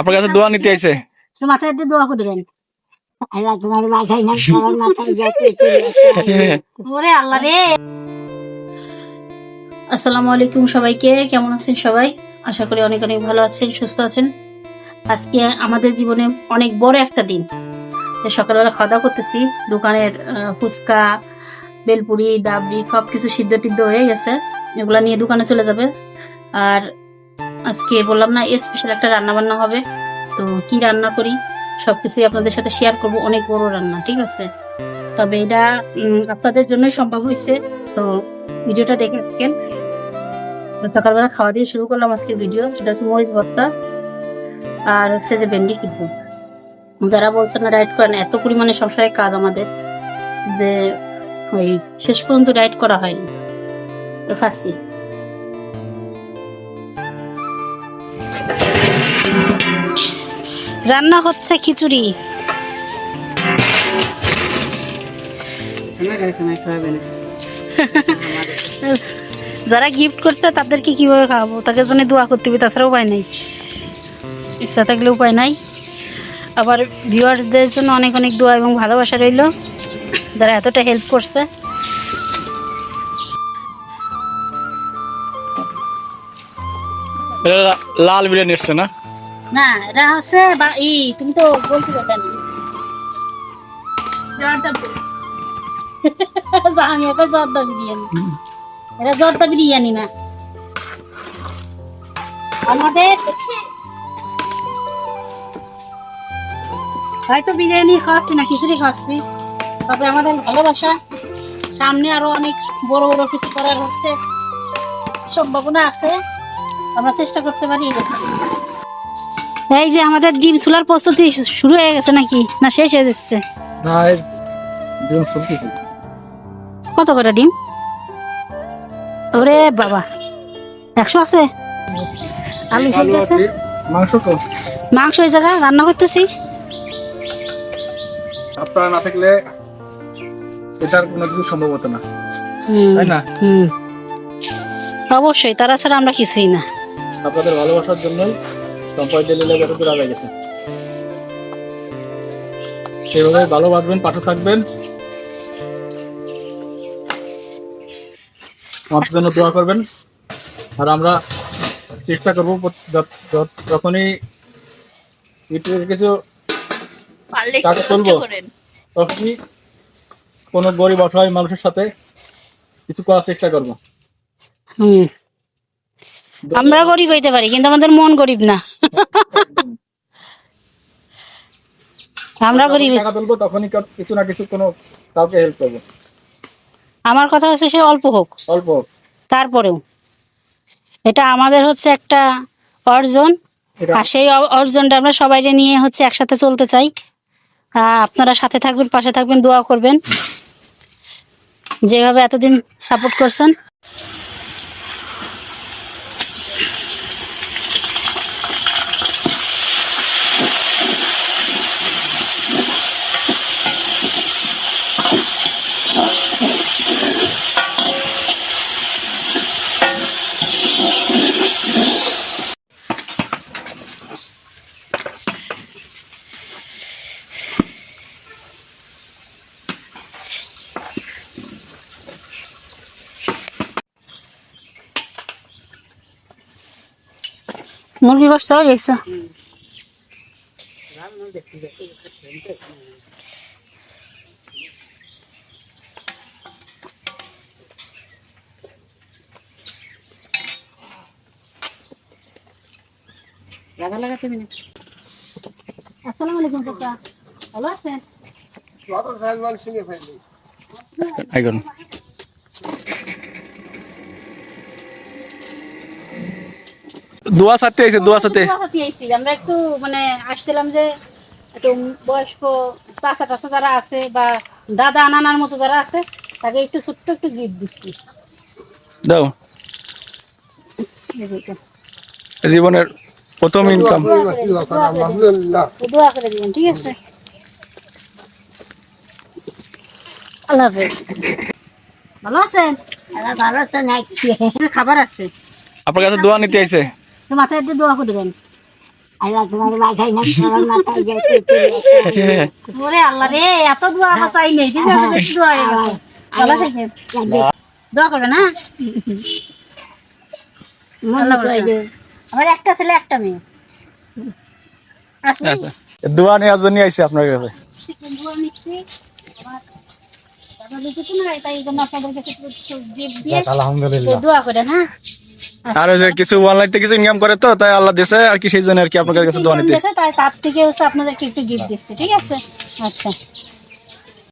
আপনার কাছে দোয়া নিতে আইছে? তো মাথায় দিয়ে দোয়া করে আল্লাহ তোমার বাসায় না সবার মাথায় যাতে চলে আসে। ওরে আল্লাহ রে। আসসালামু আলাইকুম সবাইকে কেমন আছেন সবাই? আশা করি অনেক অনেক ভালো আছেন সুস্থ আছেন। আজকে আমাদের জীবনে অনেক বড় একটা দিন। সকালবেলা খাওয়া দাওয়া করতেছি দোকানের আহ, ফুচকা বেলপুরি ডাবরি সব কিছু সিদ্ধ টিদ্ধ হয়ে গেছে। এগুলা নিয়ে দোকানে চলে যাবে। আর আজকে বললাম না স্পেশাল একটা রান্না বান্না হবে। তো কি রান্না করি? সব কিছুই আপনাদের সাথে শেয়ার করব, অনেক বড় রান্না, ঠিক আছে? তবে এটা আপনাদের জন্যই সম্ভব হয়েছে। তো ভিডিওটা দেখে থাকেন। সকালবেলা খাওয়া দিয়ে শুরু করলাম আজকের ভিডিও। সেটা হচ্ছে মরিচ ভর্তা আর হচ্ছে যে ভেন্ডি কিনবো যারা বলছেন না ডায়েট করেন, এত পরিমাণে সংসারে কাজ আমাদের যে, ওই শেষ পর্যন্ত ডায়েট করা হয়নি। তো খাচ্ছি। রান্না হচ্ছে খিচুড়ি। যারা গিফট করছে তাদেরকে কীভাবে খাওয়াবো? তাদের জন্য দোয়া করতে হবে তাছাড়া উপায় নাই। ইচ্ছা থাকলে উপায় নাই। আবার ভিউয়ার্সদের জন্য অনেক অনেক দোয়া এবং ভালোবাসা রইল। যারা এতটা হেল্প করছে। লাল বিরিয়ানি এসছে না? না এটা হচ্ছে বা ই তুমি তো বলতে না। আমি একটা জর্দা বিরিয়ানি। এটা জর্দা বিরিয়ানি না। আমাদের হয়তো বিরিয়ানি খাওয়াচ্ছি না খিচুড়ি খাওয়াচ্ছি। তবে আমাদের ভালোবাসা। সামনে আরও অনেক বড় বড় কিছু করার হচ্ছে। সম্ভাবনা আছে। আমরা চেষ্টা করতে পারি। এই যে আমাদের ডিম চুলার প্রস্তুতি শুরু হয়ে গেছে নাকি? না শেষ হয়ে যাচ্ছে? না ডিম ফুলকি কত করে ডিম? ওরে বাবা একশো আছে? আলু চলতেছে মাংস তো। মাংস ওই জায়গা রান্না করতেছি। আপনারা না থাকলে এটার কোনো কিছু সম্ভব হতো না। তাই না? হুম। অবশ্যই তারা ছাড়া আমরা কিছুই না। আপনাদের ভালোবাসার জন্যই সম্পয় দিলে গেছে। সেভাবে ভালো বাঁধবেন পাশে থাকবেন। আমাদের জন্য দোয়া করবেন। আর আমরা চেষ্টা করব যখনই কিছু টাকা তুলবো তখনই কোনো গরিব অসহায় মানুষের সাথে কিছু করার চেষ্টা করব। হুম। আমরা গরিব হইতে পারি কিন্তু আমাদের মন গরিব না। আমরা গরিব টাকা তুলবো তখনই কিছু না কিছু কোনো কাউকে হেল্প করব। আমার কথা হচ্ছে সে অল্প হোক। অল্প তারপরেও। এটা আমাদের হচ্ছে একটা অর্জন। আর সেই অর্জনটা আমরা সবাই নিয়ে হচ্ছে একসাথে চলতে চাই। আপনারা সাথে থাকবেন পাশে থাকবেন দোয়া করবেন। যেভাবে এতদিন সাপোর্ট করছেন। মুরগি গোস্ত হয়ে গেছে। আসসালামু আলাইকুম ভালো আছেন? আইগন। দোয়া সাথে আইছে দোয়া সাথে। আমরা একটু মানে আসছিলাম যে একটু বয়স্ক চাচা টাচা যারা আছে বা দাদা নানার মতো যারা আছে তাকে একটু ছোট্ট একটু গিফট দিচ্ছি। দাও। জীবনের প্রথম ইনকাম। দোয়া করে দিবেন। ঠিক আছে? আল্লাহ হাফেজ। ভালো আছেন? ভালো আছেন খাবার আছে? আপনার কাছে দোয়া নিতে আইছে? তো মাথায় দিয়ে দোয়া করে আল্লাহ তোমার বাসায় না আমার মাথায় গেছে ওরে আল্লাহ রে এত দোয়া আমার চাই নেই ঠিক আছে বেশি দোয়া হয়ে দোয়া করবেন। আমার একটা ছেলে একটা মেয়ে। আচ্ছা। দোয়া নেওয়ার জন্য আইসি আপনার কাছে। দোয়া নিচ্ছি। একটু আলহামদুলিল্লাহ। দোয়া করেন হ্যাঁ? আর ওই যে কিছু অনলাইন থেকে কিছু ইনকাম করে তো তাই আল্লাহ দিছে আর কি সেই জন্য আর কি আপনাদের কাছে দোয়া নিতে তাই তার থেকে হচ্ছে আপনাদেরকে একটু গিফট দিচ্ছি ঠিক আছে? আচ্ছা।